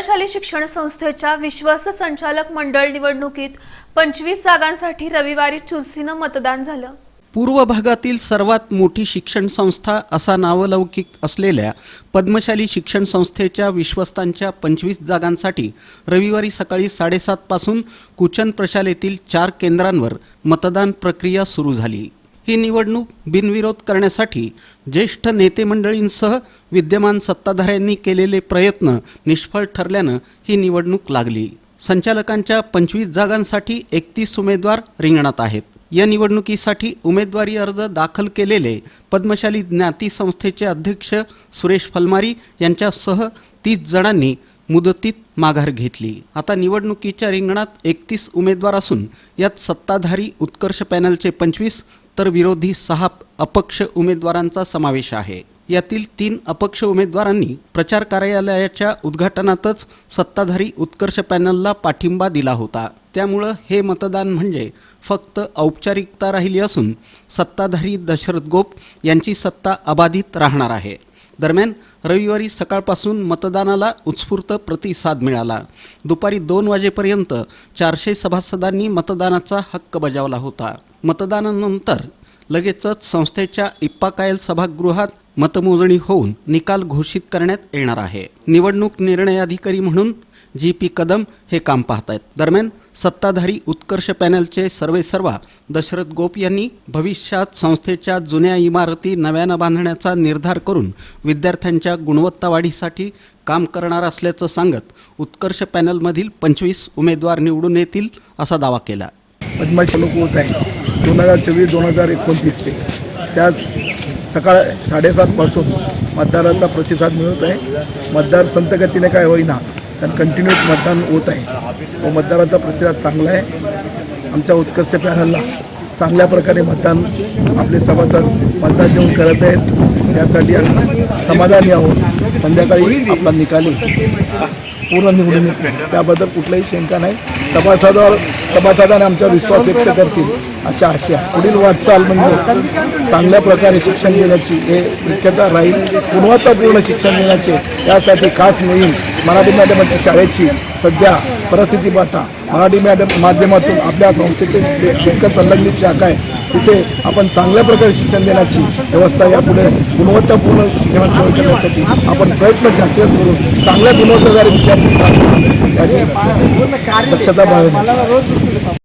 पद्मशाली शिक्षण संस्थेच्या विश्वास संचालक मंडळ निवडणुकीत पंचवीस जागांसाठी रविवारी चुरसीनं मतदान झालं. पूर्व भागातील सर्वात मोठी शिक्षण संस्था असा नावलौकिक असलेल्या पद्मशाली शिक्षण संस्थेच्या विश्वस्तांच्या पंचवीस जागांसाठी रविवारी सकाळी साडेसातपासून कुचन प्रशालेतील चार केंद्रांवर मतदान प्रक्रिया सुरू झाली. ही निवडणूक बिनविरोध करण्यासाठी ज्येष्ठ नेते मंडळींसह विद्यमान सत्ताधाऱ्यांनी केलेले प्रयत्न निष्फळ ठरल्यानं ही निवडणूक लागली. संचालकांच्या पंचवीस जागांसाठी एकतीस उमेदवार रिंगणात आहेत. या निवडणुकीसाठी उमेदवारी अर्ज दाखल केलेले पद्मशाली ज्ञाती संस्थेचे अध्यक्ष सुरेश फलमारी यांच्यासह तीस जणांनी मुदतीत माघार घेतली. आता निवडणुकीच्या रिंगणात एकतीस उमेदवार असून यात सत्ताधारी उत्कर्ष पॅनलचे पंचवीस तर विरोधी सहा अपक्ष उमेदवारांचा समावेश आहे. यातील तीन अपक्ष उमेदवारांनी प्रचार कार्यालयाच्या उद्घाटनातच सत्ताधारी उत्कर्ष पॅनलला पाठिंबा दिला होता. त्यामुळं हे मतदान म्हणजे फक्त औपचारिकता राहिली असून सत्ताधारी दशरथ गोप यांची सत्ता अबाधित राहणार आहे. दरम्यान रविवारी सकाळपासून मतदानाला उत्स्फूर्त प्रतिसाद मिळाला. दुपारी दोन वाजेपर्यंत चारशे सभासदांनी मतदानाचा हक्क बजावला होता. मतदानानंतर लगेचच संस्थेच्या इप्पाकायल सभागृहात मतमोजणी होऊन निकाल घोषित करण्यात येणार आहे. निवडणूक निर्णय अधिकारी म्हणून जी पी कदम हे काम पाहत आहेत दरम्यान सत्ताधारी उत्कर्ष पॅनलचे सर्वेसर्वा दशरथ गोप यांनी भविष्यात संस्थेच्या जुन्या इमारती नव्यानं बांधण्याचा निर्धार करून विद्यार्थ्यांच्या गुणवत्ता वाढीसाठी काम करणार असल्याचं सांगत उत्कर्ष पॅनलमधील पंचवीस उमेदवार निवडून येतील असा दावा केला. पद्माशी लोक होत आहे दोन हजार चोवीस दोन हजार एकोणतीस ते. त्या सकाळ साडेसातपासून मतदाराचा प्रतिसाद मिळत आहे. मतदार संतगतीने काय होईना कारण कंटिन्यूस मतदान होत आहे. व मतदाराचा प्रतिसाद चांगला आहे. आमच्या उत्कर्ष पॅनलला चांगल्या प्रकारे मतदान आपले सभासद मतदान देऊन करत आहेत. त्यासाठी आम्ही समाधानी आहोत. संध्याकाळी आपला निकाली पूर्ण निवडून येते त्याबद्दल कुठलाही शंका नाही. सभासदावर सभासदाने आमच्यावर विश्वास व्यक्त करतील अशा आशा पुढील वाटचाल म्हणजे चांगल्या प्रकारे शिक्षण देण्याची हे मुख्यतः राहील. गुणवत्तापूर्ण शिक्षण देण्याचे यासाठी खास मोहीम मराठी माध्यमाची शाळेची सध्या परिस्थिती पाहता मराठी मॅडम माध्यमातून आपल्या संस्थेचे जितकं संलग्नित शाखा आहे तिथे आपण चांगल्या प्रकारे शिक्षण देण्याची व्यवस्था यापुढे गुणवत्तापूर्ण शिक्षणात सोय करण्यासाठी आपण प्रयत्न जास्तीत जास्त करून चांगल्या गुणवत्ताधारी विद्यार्थी याची दक्षता बाळगणे